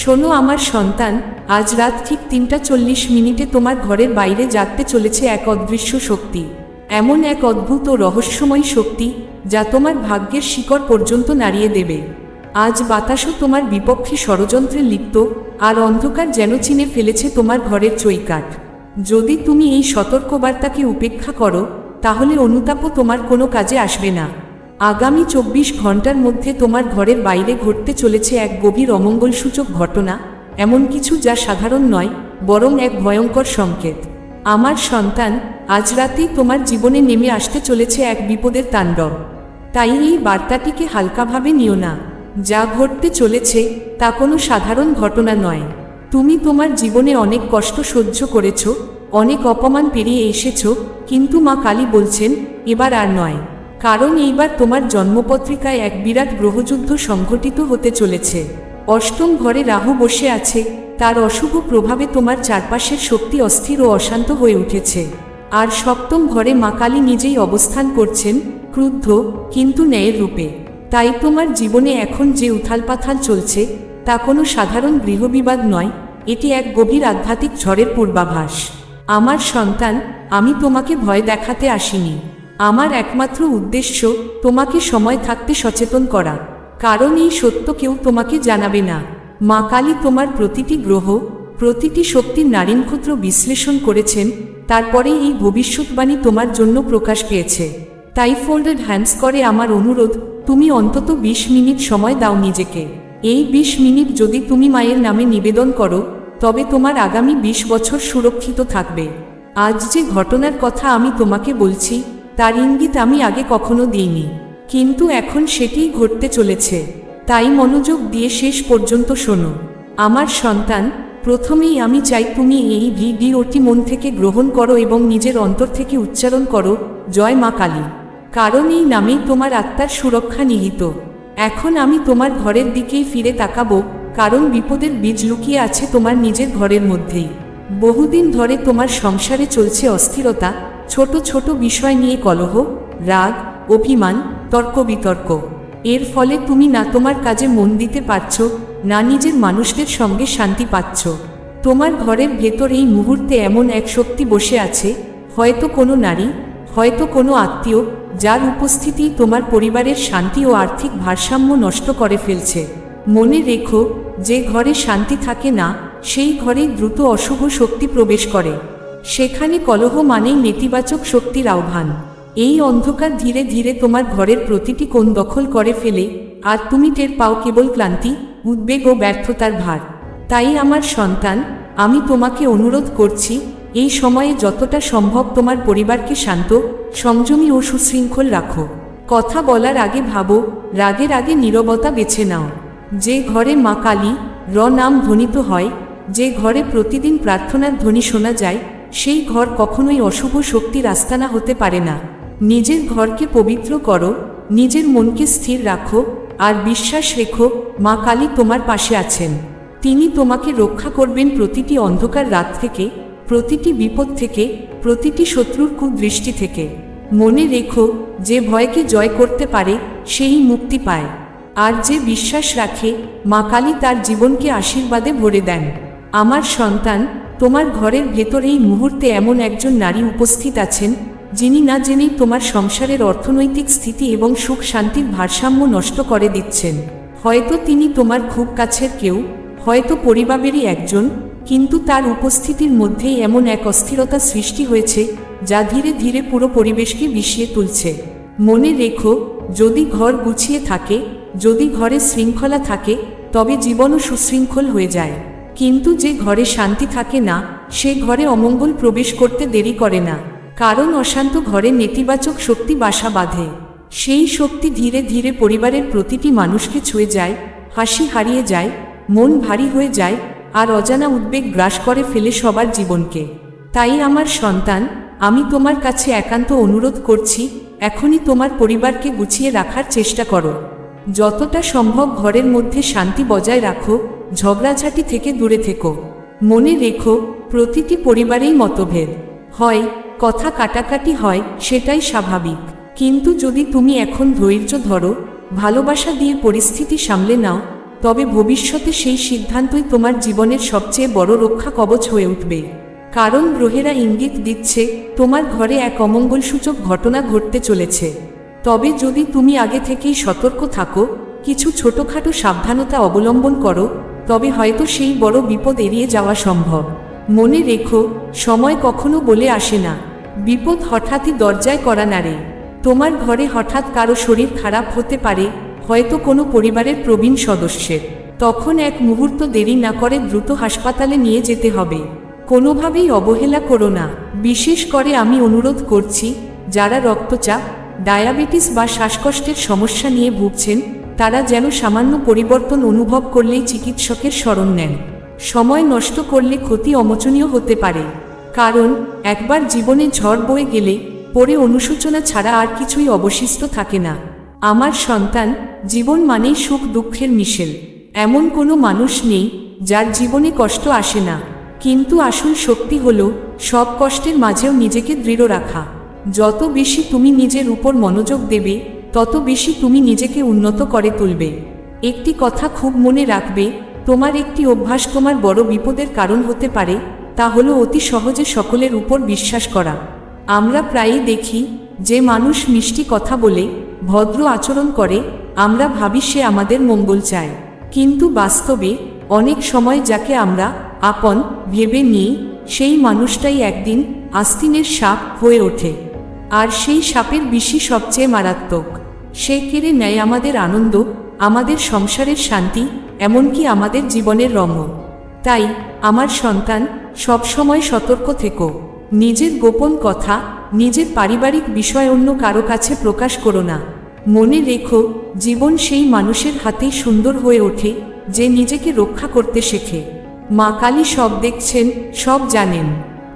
শোনো, আমার সন্তান, আজ রাত ঠিক তিনটা চল্লিশ মিনিটে তোমার ঘরের বাইরে জাগতে চলেছে এক অদৃশ্য শক্তি। এমন এক অদ্ভুত ও রহস্যময় শক্তি, যা তোমার ভাগ্যের শিকড় পর্যন্ত নাড়িয়ে দেবে। আজ বাতাসও তোমার বিপক্ষে ষড়যন্ত্রে লিপ্ত, আর অন্ধকার যেন চিনে ফেলেছে তোমার ঘরের চৈকাট যদি তুমি এই সতর্কবার্তাকে উপেক্ষা করো, তাহলে অনুতাপও তোমার কোনো কাজে আসবে না। আগামী চব্বিশ ঘণ্টার মধ্যে তোমার ঘরের বাইরে ঘটতে চলেছে এক গভীর অমঙ্গলসূচক ঘটনা, এমন কিছু যা সাধারণ নয়, বরং এক ভয়ঙ্কর সংকেত। আমার সন্তান, আজ রাতেই তোমার জীবনে নেমে আসতে চলেছে এক বিপদের তাণ্ডব। তাই এই বার্তাটিকে হালকাভাবে নিও না। যা ঘটতে চলেছে, তা কোনো সাধারণ ঘটনা নয়। তুমি তোমার জীবনে অনেক কষ্ট সহ্য করেছ, অনেক অপমান পেরিয়ে এসেছ, কিন্তু মা কালী বলছেন, এবার আর নয়। কারণ এইবার তোমার জন্মপত্রিকায় এক বিরাট গ্রহযুদ্ধ সংঘটিত হতে চলেছে। অষ্টম ঘরে রাহু বসে আছে, তার অশুভ প্রভাবে তোমার চারপাশের শক্তি অস্থির ও অশান্ত হয়ে উঠেছে। আর সপ্তম ঘরে মা কালী নিজেই অবস্থান করছেন, ক্রুদ্ধ, কিন্তু ন্যায়ের রূপে। তাই তোমার জীবনে এখন যে উথালপাথাল চলছে, তা কোনো সাধারণ গৃহবিবাদ নয়, এটি এক গভীর আধ্যাত্মিক ঝড়ের পূর্বাভাস। আমার সন্তান, আমি তোমাকে ভয় দেখাতে আসিনি। আমার একমাত্র উদ্দেশ্য তোমাকে সময় থাকতে সচেতন করা। কারণ এই সত্য কেউ তোমাকে জানাবে না। মা কালী তোমার প্রতিটি গ্রহ, প্রতিটি শক্তির নারীনক্ষত্র বিশ্লেষণ করেছেন, তারপরে এই ভবিষ্যৎবাণী তোমার জন্য প্রকাশ পেয়েছে। তাই ফোল্ডেড হ্যান্ডস করে আমার অনুরোধ, তুমি অন্তত ২০ মিনিট সময় দাও নিজেকে। এই ২০ মিনিট যদি তুমি মায়ের নামে নিবেদন করো, তবে তোমার আগামী ২০ বছর সুরক্ষিত থাকবে। আজ যে ঘটনার কথা আমি তোমাকে বলছি তার ইঙ্গিত আমি আগে কখনো দিইনি। কিন্তু এখন সেটিই ঘটতে চলেছে। তাই মনোযোগ দিয়ে শেষ পর্যন্ত শোনো। আমার সন্তান, প্রথমেই আমি চাই তুমি এই ভিডিওটি মন থেকে গ্রহণ করো এবং নিজের অন্তর থেকে উচ্চারণ করো, জয় মা কালী। কারণ এই নামেই তোমার আত্মার সুরক্ষা নিহিত। এখন আমি তোমার ঘরের দিকেই ফিরে তাকাবো, কারণ বিপদের বীজ লুকিয়ে আছে তোমার নিজের ঘরের মধ্যেই। বহুদিন ধরে তোমার সংসারে চলছে অস্থিরতা ছোট ছোট বিষয় নিয়ে কলহ, রাগ, অভিমান, তর্ক বিতর্ক। এর ফলে তুমি না তোমার কাজে মন দিতে পারছ, না নিজের মানুষদের সঙ্গে শান্তি পাচ্ছ। তোমার ঘরের ভেতর এই মুহূর্তে এমন এক শক্তি বসে আছে, হয়তো কোনো নারী, হয়তো কোনো আত্মীয়, যার উপস্থিতি তোমার পরিবারের শান্তি ও আর্থিক ভারসাম্য নষ্ট করে ফেলছে। মনে রেখো, যে ঘরে শান্তি থাকে না, সেই ঘরে দ্রুত অশুভ শক্তি প্রবেশ করে। সেখানে কলহ মানেই নেতিবাচক শক্তির আহ্বান। এই অন্ধকার ধীরে ধীরে তোমার ঘরের প্রতিটি কোণ দখল করে ফেলে, আর তুমি টের পাও কেবল ক্লান্তি, উদ্বেগ ও ব্যর্থতার ভার। তাই আমার সন্তান, আমি তোমাকে অনুরোধ করছি, এই সময়ে যতটা সম্ভব তোমার পরিবারকে শান্ত সংযমী ও সুশৃঙ্খল রাখো। কথা বলার আগে ভাবো, রাগের আগে নীরবতা বেছে নাও। যে ঘরে মা কালী, র নাম ধ্বনিত হয়, যে ঘরে প্রতিদিন প্রার্থনার ধ্বনি শোনা যায় সেই ঘর কখনোই অশুভ শক্তির আস্তানা হতে পারে না। নিজের ঘরকে পবিত্র করো, নিজের মনকে স্থির রাখো, আর বিশ্বাস রেখো, মা কালী তোমার পাশে আছেন। তিনি তোমাকে রক্ষা করবেন প্রতিটি অন্ধকার রাত থেকে, প্রতিটি বিপদ থেকে, প্রতিটি শত্রুর কুদৃষ্টি থেকে। মনে রেখো, যে ভয়কে জয় করতে পারে, সেই মুক্তি পায়। আর যে বিশ্বাস রাখে, মা কালী তার জীবনকে আশীর্বাদে ভরে দেন। আমার সন্তান তোমার ঘরের ভেতর এই মুহূর্তে এমন একজন নারী উপস্থিত আছেন, যিনি না জেনেই তোমার সংসারের অর্থনৈতিক স্থিতি এবং সুখ শান্তির ভারসাম্য নষ্ট করে দিচ্ছেন। হয়তো তিনি তোমার খুব কাছের কেউ, হয়তো পরিবারেরই একজন, কিন্তু তার উপস্থিতির মধ্যেই এমন এক অস্থিরতা সৃষ্টি হয়েছে, যা ধীরে ধীরে পুরো পরিবেশকে বিষিয়ে তুলছে। মনে রেখো, যদি ঘর গুছিয়ে থাকে, যদি ঘরে শৃঙ্খলা থাকে, তবে জীবনও সুশৃঙ্খল হয়ে যায়। কিন্তু যে ঘরে শান্তি থাকে না, সে ঘরে অমঙ্গল প্রবেশ করতে দেরি করে না। কারণ অশান্ত ঘরে নেতিবাচক শক্তি বাসা বাঁধে। সেই শক্তি ধীরে ধীরে পরিবারের প্রতিটি মানুষকে ছুঁয়ে যায়, হাসি হারিয়ে যায়, মন ভারী হয়ে যায়, আর অজানা উদ্বেগ গ্রাস করে ফেলে সবার জীবনকে। তাই আমার সন্তান, আমি তোমার কাছে একান্ত অনুরোধ করছি, এখনই তোমার পরিবারকে গুছিয়ে রাখার চেষ্টা করো। যতটা সম্ভব ঘরের মধ্যে শান্তি বজায় রাখো ঝগড়াঝাটি থেকে দূরে থেকো। মনে রেখো, প্রতিটি পরিবারেই মতভেদ। হয়, কথা কাটাকাটি হয়, সেটাই স্বাভাবিক। কিন্তু যদি তুমি এখন ধৈর্য ধরো, ভালোবাসা দিয়ে পরিস্থিতি সামলে নাও, তবে ভবিষ্যতে সেই সিদ্ধান্তই তোমার জীবনের সবচেয়ে বড় রক্ষা কবচ হয়ে উঠবে। কারণ গ্রহেরা ইঙ্গিত দিচ্ছে, তোমার ঘরে এক অমঙ্গলসূচক ঘটনা ঘটতে চলেছে। তবে যদি তুমি আগে থেকেই সতর্ক থাকো, কিছু ছোটখাটো সাবধানতা অবলম্বন করো তবে হয়তো সেই বড় বিপদ এড়িয়ে যাওয়া সম্ভব। মনে রেখো, সময় কখনো বলে আসে না। বিপদ হঠাৎই দরজায় করা নাড়ে তোমার ঘরে হঠাৎ কারও শরীর খারাপ হতে পারে, হয়তো কোনো পরিবারের প্রবীণ সদস্যের। তখন এক মুহূর্ত দেরি না করে দ্রুত হাসপাতালে নিয়ে যেতে হবে। কোনোভাবেই অবহেলা করো না। বিশেষ করে আমি অনুরোধ করছি, যারা রক্তচাপ, ডায়াবেটিস বা শ্বাসকষ্টের সমস্যা নিয়ে ভুগছেন তারা যেন সামান্য পরিবর্তন অনুভব করলেই চিকিৎসকের স্মরণ নেন। সময় নষ্ট করলে ক্ষতি অমোচনীয় হতে পারে। কারণ, একবার জীবনে ঝড় বয়ে গেলে পরে অনুশোচনা ছাড়া আর কিছুই অবশিষ্ট থাকে না। আমার সন্তান, জীবন মানেই সুখ দুঃখের মিশেল। এমন কোনো মানুষ নেই, যার জীবনে কষ্ট আসে না। কিন্তু আসল শক্তি হল, সব কষ্টের মাঝেও নিজেকে দৃঢ় রাখা। যত বেশি তুমি নিজের উপর মনোযোগ দেবে তত বেশি তুমি নিজেকে উন্নত করে তুলবে। একটি কথা খুব মনে রাখবে, তোমার একটি অভ্যাস তোমার বড় বিপদের কারণ হতে পারে, তা হলো অতি সহজে সকলের উপর বিশ্বাস করা। আমরা প্রায়ই দেখি, যে মানুষ মিষ্টি কথা বলে, ভদ্র আচরণ করে, আমরা ভাবি সে আমাদের মঙ্গল চায়। কিন্তু বাস্তবে, অনেক সময় যাকে আমরা আপন, ভেবে নিই, সেই মানুষটাই একদিন আস্তিনের সাপ হয়ে ওঠে। আর সেই সাপের বিষই সবচেয়ে মারাত্মক। সে কেড়ে নেয় আমাদের আনন্দ, আমাদের সংসারের শান্তি, এমনকি আমাদের জীবনের রঙ তাই, আমার সন্তান, সবসময় সতর্ক থেকো। নিজের গোপন কথা, নিজের পারিবারিক বিষয় অন্য কারও কাছে প্রকাশ করো না। মনে রেখো, জীবন সেই মানুষের হাতেই সুন্দর হয়ে ওঠে, যে নিজেকে রক্ষা করতে শেখে। মা কালী সব দেখছেন, সব জানেন।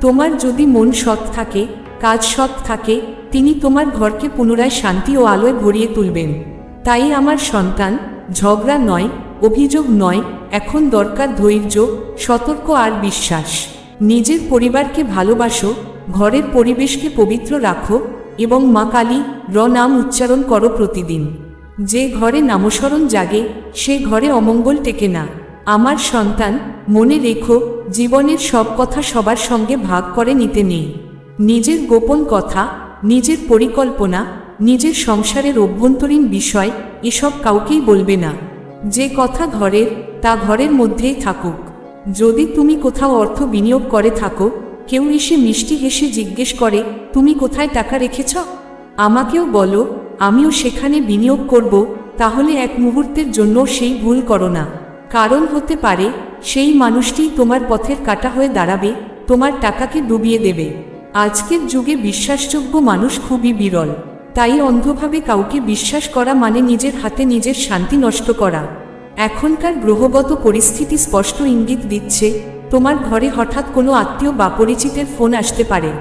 তোমার যদি মন সৎ থাকে, কাজ সৎ থাকে তিনি তোমার ঘরকে পুনরায় শান্তি ও আলোয় ভরিয়ে তুলবেন। তাই আমার সন্তান, ঝগড়া নয়, অভিযোগ নয়, এখন দরকার ধৈর্য, সতর্ক আর বিশ্বাস। নিজের পরিবারকে ভালোবাসো, ঘরের পরিবেশকে পবিত্র রাখো এবং মা কালী র নাম উচ্চারণ করো প্রতিদিন। যে ঘরে নামস্মরণ জাগে, সে ঘরে অমঙ্গল টেকে না। আমার সন্তান, মনে রেখো, জীবনের সব কথা সবার সঙ্গে ভাগ করে নিতে নেই। নিজের গোপন কথা নিজের পরিকল্পনা, নিজের সংসারের অভ্যন্তরীণ বিষয়, এসব কাউকেই বলবে না। যে কথা ঘরের, তা ঘরের মধ্যেই থাকুক। যদি তুমি কোথাও অর্থ বিনিয়োগ করে থাকো, কেউ এসে মিষ্টি হেসে জিজ্ঞেস করে, তুমি কোথায় টাকা রেখেছ? আমাকেও বলো, আমিও সেখানে বিনিয়োগ করব, তাহলে এক মুহূর্তের জন্য সেই ভুল করো না। কারণ হতে পারে, সেই মানুষটিই তোমার পথের কাটা হয়ে দাঁড়াবে, তোমার টাকাকে ডুবিয়ে দেবে। আজকের যুগে বিশ্বাসযোগ্য মানুষ খুবই বিরল। তাই অন্ধভাবে কাউকে বিশ্বাস করা মানে নিজের হাতে নিজের শান্তি নষ্ট করা। এখনকার গ্রহগত পরিস্থিতি স্পষ্ট ইঙ্গিত দিচ্ছে, তোমার ঘরে হঠাৎ কোনো আত্মীয় বা পরিচিতের ফোন আসতে পারে।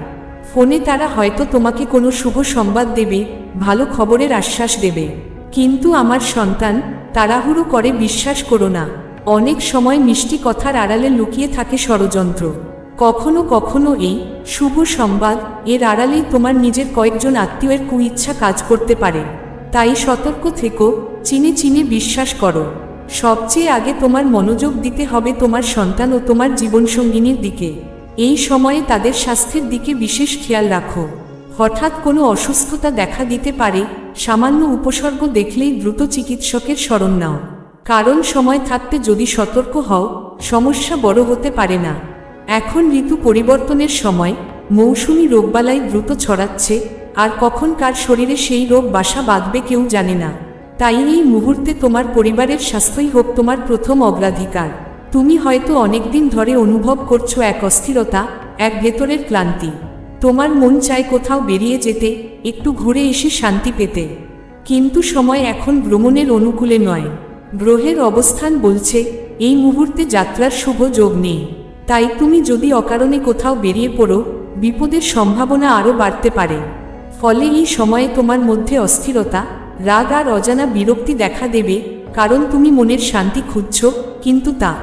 ফোনে তারা হয়তো তোমাকে কোনো শুভ সংবাদ দেবে, ভালো খবরের আশ্বাস দেবে। কিন্তু আমার সন্তান, তাড়াহুড়ো করে বিশ্বাস করো না। অনেক সময় মিষ্টি কথার আড়ালে লুকিয়ে থাকে ষড়যন্ত্র। কখনো কখনো এই শুভ সংবাদ এর আড়ালেই তোমার নিজের কয়েকজন আত্মীয়ের কুইচ্ছা কাজ করতে পারে। তাই সতর্ক থেকো, চিনে চিনে বিশ্বাস করো। সবচেয়ে আগে তোমার মনোযোগ দিতে হবে তোমার সন্তান ও তোমার জীবনসঙ্গিনীর দিকে। এই সময়ে তাদের স্বাস্থ্যের দিকে বিশেষ খেয়াল রাখো। হঠাৎ কোনো অসুস্থতা দেখা দিতে পারে, সামান্য উপসর্গ দেখলেই দ্রুত চিকিৎসকের শরণ নাও। কারণ সময় থাকতে যদি সতর্ক হও, সমস্যা বড় হতে পারে না। এখন ঋতু পরিবর্তনের সময় মৌসুমি রোগবালাই দ্রুত ছড়াচ্ছে, আর কখন কার শরীরে সেই রোগ বাসা বাঁধবে কেউ জানে না। তাই এই মুহূর্তে তোমার পরিবারের স্বাস্থ্যই হোক তোমার প্রথম অগ্রাধিকার। তুমি হয়তো অনেকদিন ধরে অনুভব করছ এক অস্থিরতা, এক ভেতরের ক্লান্তি। তোমার মন চায় কোথাও বেরিয়ে যেতে, একটু ঘুরে এসে শান্তি পেতে। কিন্তু সময় এখন ভ্রমণের অনুকূলে নয়। গ্রহের অবস্থান বলছে, এই মুহূর্তে যাত্রার শুভ যোগ নেই। তাই তুমি যদি অকারণে কোথাও বেরিয়ে পড়ো, বিপদের সম্ভাবনা আরও বাড়তে পারে। ফলে এই সময়ে তোমার মধ্যে অস্থিরতা, রাগ আর অজানা বিরক্তি দেখা দেবে, কারণ তুমি মনের শান্তি খুঁজছ, কিন্তু তা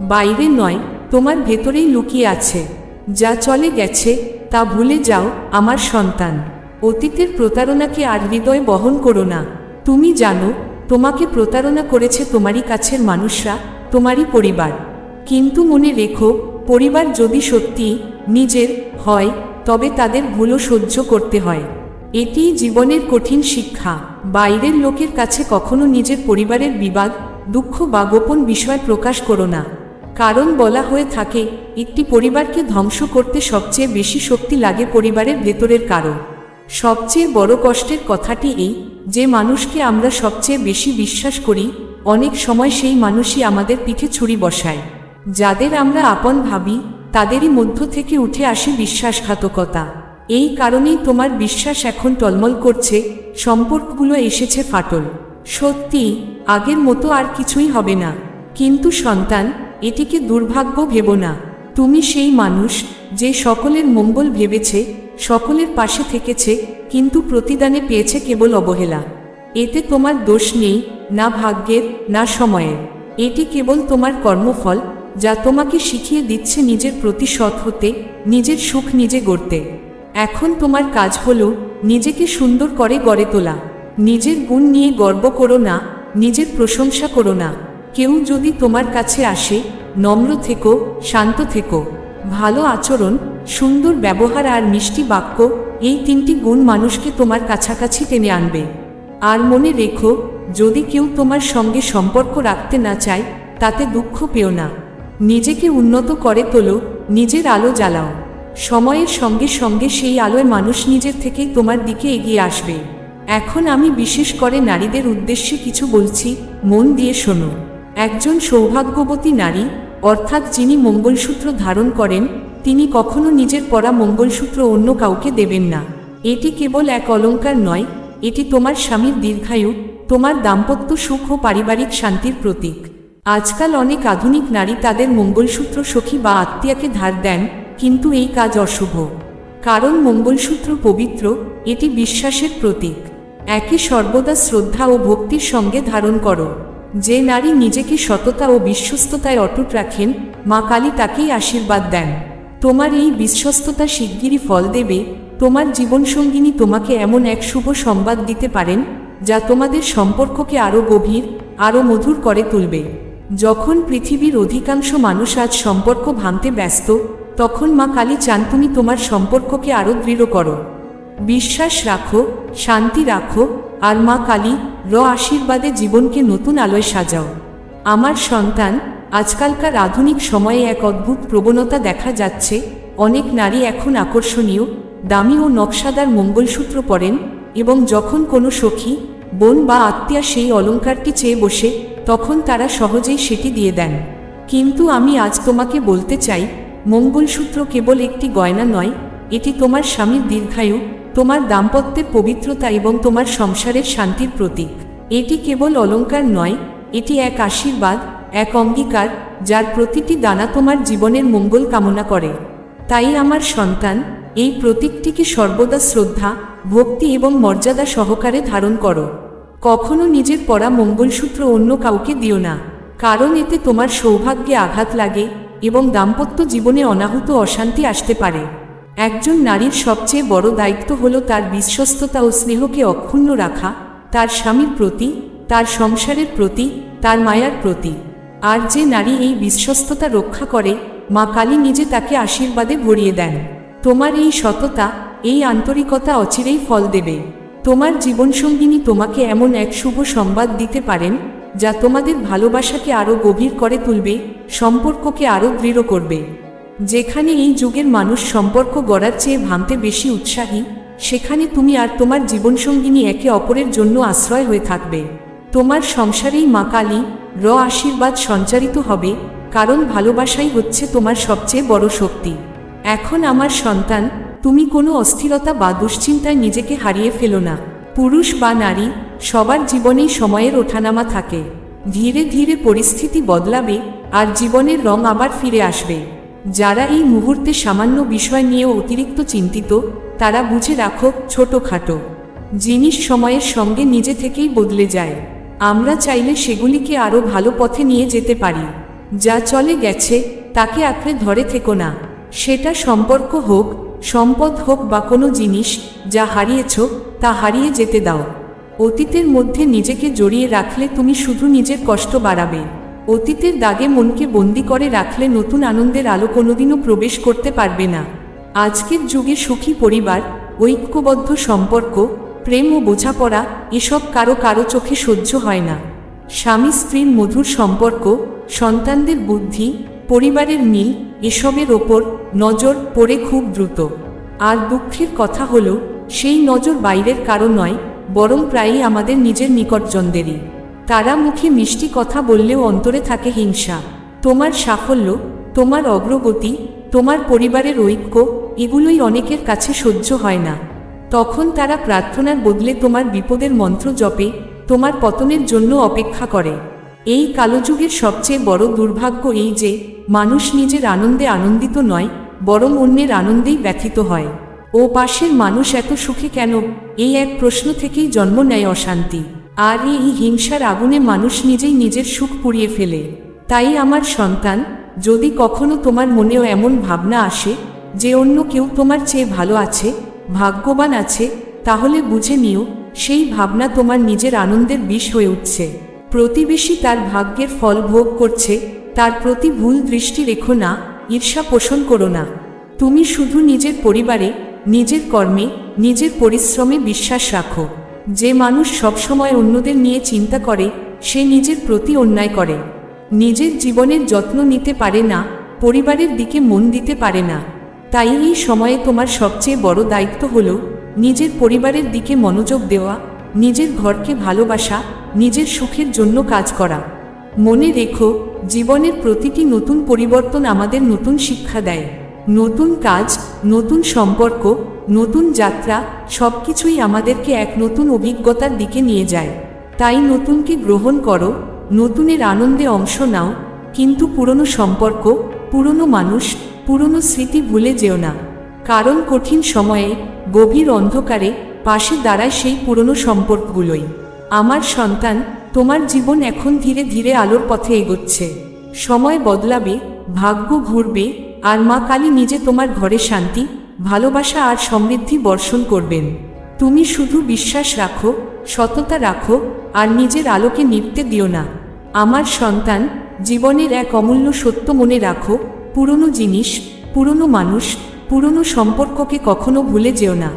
বাইরে নয়, তোমার ভেতরেই লুকিয়ে আছে। যা চলে গেছে, তা ভুলে যাও, আমার সন্তান। অতীতের প্রতারণাকে আর হৃদয় বহন করো না। তুমি জানো, তোমাকে প্রতারণা করেছে তোমারই কাছের মানুষরা, তোমারই পরিবার। কিন্তু মনে রেখো, পরিবার যদি সত্যি নিজের হয়, তবে তাদের ভুলও সহ্য করতে হয়। এটিই জীবনের কঠিন শিক্ষা। বাইরের লোকের কাছে কখনো নিজের পরিবারের বিবাদ, দুঃখ বা গোপন বিষয় প্রকাশ করো না। কারণ বলা হয়ে থাকে, একটি পরিবারকে ধ্বংস করতে সবচেয়ে বেশি শক্তি লাগে পরিবারের ভেতরের কারণ সবচেয়ে বড় কষ্টের কথাটি এই, যে মানুষকে আমরা সবচেয়ে বেশি বিশ্বাস করি, অনেক সময় সেই মানুষই আমাদের পিঠে ছুরি বসায়। যাদের আমরা আপন ভাবি, তাদেরই মধ্য থেকে উঠে আসে বিশ্বাসঘাতকতা। এই কারণেই তোমার বিশ্বাস এখন টলমল করছে, সম্পর্কগুলো এসেছে ফাটল। সত্যি, আগের মতো আর কিছুই হবে না। কিন্তু সন্তান, এটিকে দুর্ভাগ্য ভেব না। তুমি সেই মানুষ, যে সকলের মঙ্গল ভেবেছে, সকলের পাশে থেকেছে, কিন্তু প্রতিদানে পেয়েছে কেবল অবহেলা। এতে তোমার দোষ নেই, না ভাগ্যের, না সময়ের। এটি কেবল তোমার কর্মফল যা তোমাকে শিখিয়ে দিচ্ছে নিজের প্রতি সৎ হতে, নিজের সুখ নিজে গড়তে। এখন তোমার কাজ হলো নিজেকে সুন্দর করে গড়ে তোলা। নিজের গুণ নিয়ে গর্ব করো না, নিজের প্রশংসা করো না। কেউ যদি তোমার কাছে আসে, নম্র থেকো, শান্ত থেকো। ভালো আচরণ, সুন্দর ব্যবহার আর মিষ্টি বাক্য, এই তিনটি গুণ মানুষকে তোমার কাছাকাছি টেনে আনবে। আর মনে রেখো, যদি কেউ তোমার সঙ্গে সম্পর্ক রাখতে না চায়, তাতে দুঃখ পেও না। নিজেকে উন্নত করে তোলো, নিজের আলো জ্বালাও। সময়ের সঙ্গে সঙ্গে সেই আলোয় মানুষ নিজের থেকেই তোমার দিকে এগিয়ে আসবে। এখন আমি বিশেষ করে নারীদের উদ্দেশ্যে কিছু বলছি, মন দিয়ে শোনো। একজন সৌভাগ্যবতী নারী, অর্থাৎ যিনি মঙ্গলসূত্র ধারণ করেন, তিনি কখনো নিজের পরা মঙ্গলসূত্র অন্য কাউকে দেবেন না। এটি কেবল এক অলঙ্কার নয়, এটি তোমার স্বামীর দীর্ঘায়ু, তোমার দাম্পত্য সুখ ও পারিবারিক শান্তির প্রতীক। আজকাল অনেক আধুনিক নারী তাদের মঙ্গলসূত্র সখী বা আত্মীয়াকে ধার দেন, কিন্তু এই কাজ অশুভ। কারণ মঙ্গলসূত্র পবিত্র, এটি বিশ্বাসের প্রতীক। একে সর্বদা শ্রদ্ধা ও ভক্তির সঙ্গে ধারণ করো। যে নারী নিজেকে সততা ও বিশ্বস্ততায় অটুট রাখেন, মা কালী তাকেই আশীর্বাদ দেন। তোমার এই বিশ্বস্ততা শিগগিরই ফল দেবে, তোমার জীবনসঙ্গিনী তোমাকে এমন এক শুভ সংবাদ দিতে পারেন, যা তোমাদের সম্পর্ককে আরও গভীর আরও মধুর করে তুলবে। যখন পৃথিবীর অধিকাংশ মানুষ আজ সম্পর্ক ভাঙতে ব্যস্ত, তখন মা কালী চান তুমি তোমার সম্পর্ককে আরও দৃঢ় করো। বিশ্বাস রাখো, শান্তি রাখো, আর মা কালী, র আশীর্বাদে জীবনকে নতুন আলোয় সাজাও। আমার সন্তান, আজকালকার আধুনিক সময়ে এক অদ্ভুত প্রবণতা দেখা যাচ্ছে, অনেক নারী এখন আকর্ষণীয়, দামি ও নকশাদার মঙ্গলসূত্র পরেন, এবং যখন কোনো সখী, বোন বা আত্মীয়া সেই অলংকারটি চেয়ে বসে তখন তারা সহজেই সেটি দিয়ে দেন। কিন্তু আমি আজ তোমাকে বলতে চাই, মঙ্গলসূত্র কেবল একটি গয়না নয়, এটি তোমার স্বামীর দীর্ঘায়ু, তোমার দাম্পত্যের পবিত্রতা এবং তোমার সংসারের শান্তির প্রতীক। এটি কেবল অলংকার নয়, এটি এক আশীর্বাদ, এক অঙ্গীকার, যার প্রতিটি দানা তোমার জীবনের মঙ্গল কামনা করে। তাই আমার সন্তান, এই প্রতীকটিকে সর্বদা শ্রদ্ধা, ভক্তি এবং মর্যাদা সহকারে ধারণ করো। কখনো নিজের পরা মঙ্গলসূত্র অন্য কাউকে দিও না, কারণ এতে তোমার সৌভাগ্যে আঘাত লাগে এবং দাম্পত্য জীবনে অনাহুত অশান্তি আসতে পারে। একজন নারীর সবচেয়ে বড় দায়িত্ব হল তার বিশ্বস্ততা ও স্নেহকে অক্ষুণ্ণ রাখা, তার স্বামীর প্রতি, তার সংসারের প্রতি, তার মায়ার প্রতি। আর যে নারী এই বিশ্বস্ততা রক্ষা করে, মা কালী নিজে তাকে আশীর্বাদে ভরিয়ে দেন। তোমার এই সততা, এই আন্তরিকতা অচিরেই ফল দেবে। তোমার জীবনসঙ্গিনী তোমাকে এমন এক শুভ সংবাদ দিতে পারেন, যা তোমাদের ভালোবাসাকে আরও গভীর করে তুলবে, সম্পর্ককে আরও দৃঢ় করবে। যেখানে এই যুগের মানুষ সম্পর্ক গড়ার চেয়ে ভাঙতে বেশি উৎসাহী, সেখানে তুমি আর তোমার জীবনসঙ্গিনী একে অপরের জন্য আশ্রয় হয়ে থাকবে। তোমার সংসারেই মা কালী, র আশীর্বাদ সঞ্চারিত হবে, কারণ ভালোবাসাই হচ্ছে তোমার সবচেয়ে বড় শক্তি। এখন আমার সন্তান তুমি কোনো অস্থিরতা বা দুশ্চিন্তায় নিজেকে হারিয়ে ফেলো না। পুরুষ বা নারী, সবার জীবনেই সময়ের ওঠানামা থাকে। ধীরে ধীরে পরিস্থিতি বদলাবে আর জীবনের রং আবার ফিরে আসবে। যারা এই মুহূর্তে সামান্য বিষয় নিয়ে অতিরিক্ত চিন্তিত, তারা বুঝে রাখো, ছোটোখাটো জিনিস সময়ের সঙ্গে নিজে থেকেই বদলে যায়। আমরা চাইলে সেগুলিকে আরও ভালো পথে নিয়ে যেতে পারি। যা চলে গেছে, তাকে আঁকড়ে ধরে থেকো না। সেটা সম্পর্ক হোক সম্পদ হোক বা কোনো জিনিস যা হারিয়েছ, তা হারিয়ে যেতে দাও। অতীতের মধ্যে নিজেকে জড়িয়ে রাখলে তুমি শুধু নিজের কষ্ট বাড়াবে। অতীতের দাগে মনকে বন্দি করে রাখলে নতুন আনন্দের আলো কোনোদিনও প্রবেশ করতে পারবে না। আজকের যুগে সুখী পরিবার, ঐক্যবদ্ধ সম্পর্ক, প্রেম ও বোঝাপড়া এসব কারও কারও চোখে সহ্য হয় না। স্বামী স্ত্রীর মধুর সম্পর্ক, সন্তানদের বুদ্ধি পরিবারের মিল এসবের ওপর নজর পড়ে খুব দ্রুত। আর দুঃখের কথা হল, সেই নজর বাইরের কারও নয়, বরং প্রায়ই আমাদের নিজের নিকটজনদেরই। তারা মুখে মিষ্টি কথা বললেও অন্তরে থাকে হিংসা। তোমার সাফল্য, তোমার অগ্রগতি, তোমার পরিবারের ঐক্য, এগুলোই অনেকের কাছে সহ্য হয় না। তখন তারা প্রার্থনার বদলে তোমার বিপদের মন্ত্র জপে, তোমার পতনের জন্য অপেক্ষা করে। এই কালোযুগের সবচেয়ে বড় দুর্ভাগ্য এই যে, মানুষ নিজের আনন্দে আনন্দিত নয়, বরং অন্যের আনন্দেই ব্যথিত হয়। ও পাশের মানুষ এত সুখে কেন? এই এক প্রশ্ন থেকেই জন্ম নেয় অশান্তি। আর এই হিংসার আগুনে মানুষ নিজেই নিজের সুখ পুড়িয়ে ফেলে। তাই আমার সন্তান, যদি কখনো তোমার মনেও এমন ভাবনা আসে, যে অন্য কেউ তোমার চেয়ে ভালো আছে, ভাগ্যবান আছে, তাহলে বুঝে নিও, সেই ভাবনা তোমার নিজের আনন্দের বিষ হয়ে উঠছে। প্রতিবেশী তার ভাগ্যের ফল ভোগ করছে, তার প্রতি ভুল দৃষ্টি রেখো না, ঈর্ষা পোষণ করো না। তুমি শুধু নিজের পরিবারে, নিজের কর্মে, নিজের পরিশ্রমে বিশ্বাস রাখো। যে মানুষ সবসময় অন্যদের নিয়ে চিন্তা করে, সে নিজের প্রতি অন্যায় করে। নিজের জীবনের যত্ন নিতে পারে না, পরিবারের দিকে মন দিতে পারে না। তাই এই সময়ে তোমার সবচেয়ে বড় দায়িত্ব হল, নিজের পরিবারের দিকে মনোযোগ দেওয়া নিজের ঘরকে ভালোবাসা, নিজের সুখের জন্য কাজ করা। মনে রেখো, জীবনের প্রতিটি নতুন পরিবর্তন আমাদের নতুন শিক্ষা দেয়। নতুন কাজ, নতুন সম্পর্ক, নতুন যাত্রা সব কিছুই আমাদেরকে এক নতুন অভিজ্ঞতার দিকে নিয়ে যায়। তাই নতুনকে গ্রহণ করো, নতুনের আনন্দে অংশ নাও, কিন্তু পুরনো সম্পর্ক, পুরনো মানুষ, পুরনো স্মৃতি ভুলে যেও না। কারণ কঠিন সময়ে, গভীর অন্ধকারে পাশে দাঁড়ায় সেই পুরনো সম্পর্কগুলোই। আমার সন্তান তোমার জীবন এখন ধীরে ধীরে আলোর পথে এগোচ্ছে। সময় বদলাবে, ভাগ্য ঘুরবে, আর মা কালী নিজে তোমার ঘরে শান্তি, ভালোবাসা আর সমৃদ্ধি বর্ষণ করবেন। তুমি শুধু বিশ্বাস রাখো, সততা রাখো, আর নিজের আলোকে নিভতে দিও না। আমার সন্তান, জীবনের এক অমূল্য সত্য মনে রাখো, পুরনো জিনিস, পুরনো মানুষ, পুরনো সম্পর্ককে কখনো ভুলে যেও না।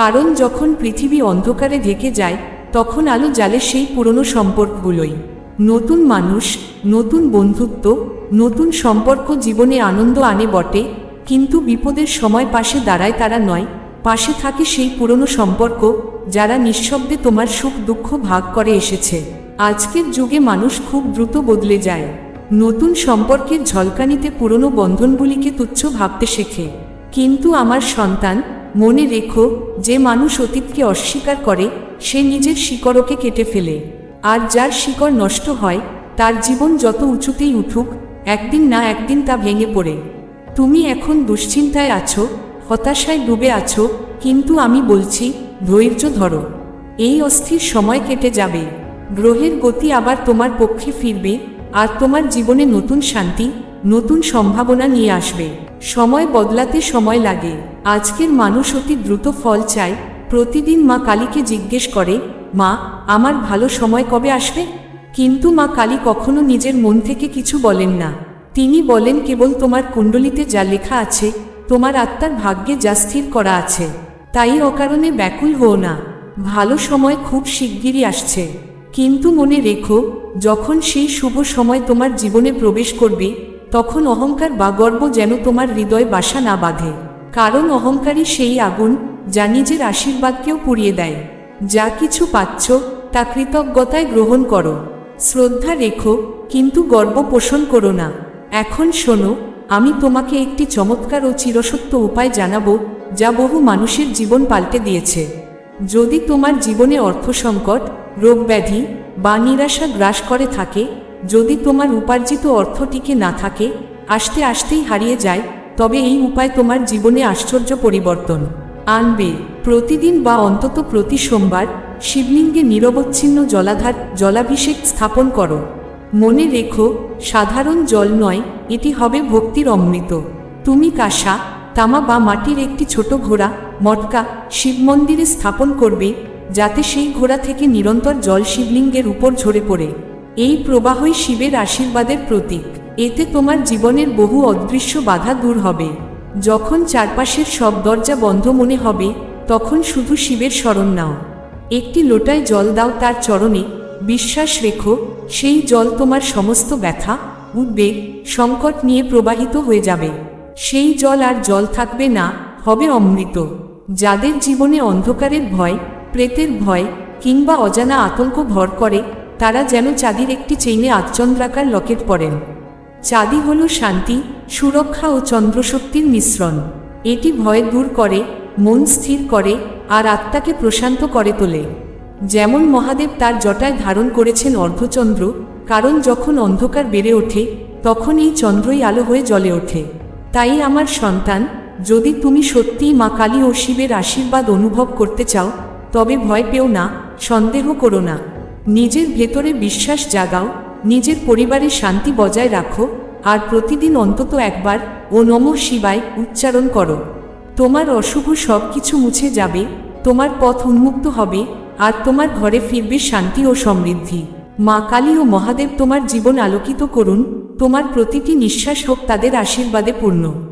কারণ যখন পৃথিবী অন্ধকারে ঢেকে যায়, তখন আলো জ্বালে সেই পুরনো সম্পর্কগুলোই। নতুন মানুষ, নতুন বন্ধুত্ব, নতুন সম্পর্ক জীবনে আনন্দ আনে বটে, কিন্তু বিপদের সময় পাশে দাঁড়ায় তারা নয়, পাশে থাকে সেই পুরনো সম্পর্ক, যারা নিঃশব্দে তোমার সুখ দুঃখ ভাগ করে এসেছে। আজকের যুগে মানুষ খুব দ্রুত বদলে যায়। নতুন সম্পর্কের ঝলকানিতে পুরনো বন্ধনগুলিকে তুচ্ছ ভাবতে শেখে। কিন্তু আমার সন্তান মনে রেখো, যে মানুষ অতীতকে অস্বীকার করে, সে নিজের শিকড়কে কেটে ফেলে। আর যার শিকড় নষ্ট হয়, তার জীবন যত উঁচুতেই উঠুক, একদিন না একদিন তা ভেঙে পড়ে। তুমি এখন দুশ্চিন্তায় আছো, হতাশায় ডুবে আছো, কিন্তু আমি বলছি, ধৈর্য ধরো। এই অস্থির সময় কেটে যাবে। গ্রহের গতি আবার তোমার পক্ষে ফিরবে, আর তোমার জীবনে নতুন শান্তি, নতুন সম্ভাবনা নিয়ে আসবে। সময় বদলাতে সময় লাগে। আজকের মানুষ অতি দ্রুত ফল চায়, প্রতিদিন মা কালীকে জিজ্ঞেস করে, মা, আমার ভালো সময় কবে আসবে? কিন্তু মা কালী কখনো নিজের মন থেকে কিছু বলেন না। তিনি বলেন, কেবল তোমার কুণ্ডলিতে যা লেখা আছে, তোমার আত্মার ভাগ্যে যা স্থির করা আছে, তাই অকারণে ব্যাকুল হও না। ভালো সময় খুব শিগগিরই আসছে। কিন্তু মনে রেখো, যখন সেই শুভ সময় তোমার জীবনে প্রবেশ করবে, তখন অহংকার বা গর্ব যেন তোমার হৃদয় বাসা না বাঁধে। কারণ অহংকারী সেই আগুন যা নিজের আশীর্বাদকেও পুড়িয়ে দেয়। যা কিছু পাচ্ছ, তা কৃতজ্ঞতায় গ্রহণ করো। শ্রদ্ধা রেখো, কিন্তু গর্ব পোষণ করো না। এখন শোনো, আমি তোমাকে একটি চমৎকার ও চিরসত্য উপায় জানাব, যা বহু মানুষের জীবন পাল্টে দিয়েছে। যদি তোমার জীবনে অর্থ সংকট রোগব্যাধি বা নিরাশা গ্রাস করে থাকে, যদি তোমার উপার্জিত অর্থ টিকে না থাকে, আসতে আসতেই হারিয়ে যায় তবে এই উপায় তোমার জীবনে আশ্চর্য পরিবর্তন। আনবে, প্রতিদিন বা অন্তত প্রতি সোমবার শিবলিঙ্গে নিরবচ্ছিন্ন জলাধার, জলাভিষেক স্থাপন করো। মনে রেখো, সাধারণ জল নয়, এটি হবে ভক্তির অমৃত। তুমি কাঁসা, তামা বা মাটির একটি ছোট ঘোড়া, মটকা, শিব মন্দিরে স্থাপন করবে, যাতে সেই ঘোড়া থেকে নিরন্তর জল শিবলিঙ্গের উপর ঝরে পড়ে। এই প্রবাহই শিবের আশীর্বাদের প্রতীক। এতে তোমার জীবনের বহু অদৃশ্য বাধা দূর হবে। যখন চারপাশের সব দরজা বন্ধ মনে হবে, তখন শুধু শিবের স্মরণ নাও। একটি লোটায় জল দাও তার চরণে, বিশ্বাস রেখো, সেই জল তোমার সমস্ত ব্যথা, উদ্বেগ, সংকট নিয়ে প্রবাহিত হয়ে যাবে। সেই জল আর জল থাকবে না, হবে অমৃত। যাদের জীবনে অন্ধকারের ভয়, প্রেতের ভয়, কিংবা অজানা আতঙ্ক ভর করে, তারা যেন চাঁদির একটি চেইনে আচন্দ্রাকার লকেট পরেন। চাঁদি হল শান্তি, সুরক্ষা ও চন্দ্রশক্তির মিশ্রণ। এটি ভয় দূর করে, মন স্থির করে আর আত্মাকে প্রশান্ত করে তোলে। যেমন মহাদেব তার জটায় ধারণ করেছেন অর্ধচন্দ্র, কারণ যখন অন্ধকার বেড়ে ওঠে, তখন এই চন্দ্রই আলো হয়ে জ্বলে ওঠে। তাই আমার সন্তান, যদি তুমি সত্যিই মা কালী ও শিবের আশীর্বাদ অনুভব করতে চাও, তবে ভয় পেও না, সন্দেহ করো না। নিজের ভেতরে বিশ্বাস জাগাও নিজের পরিবারে শান্তি বজায় রাখো আর প্রতিদিন অন্তত একবার ও নম শিবায় উচ্চারণ করো। তোমার অশুভ সব কিছু মুছে যাবে, তোমার পথ উন্মুক্ত হবে আর তোমার ঘরে ফিরবে শান্তি ও সমৃদ্ধি। মা কালী ও মহাদেব তোমার জীবন আলোকিত করুন, তোমার প্রতিটি নিঃশ্বাস হোক তাদের আশীর্বাদে পূর্ণ।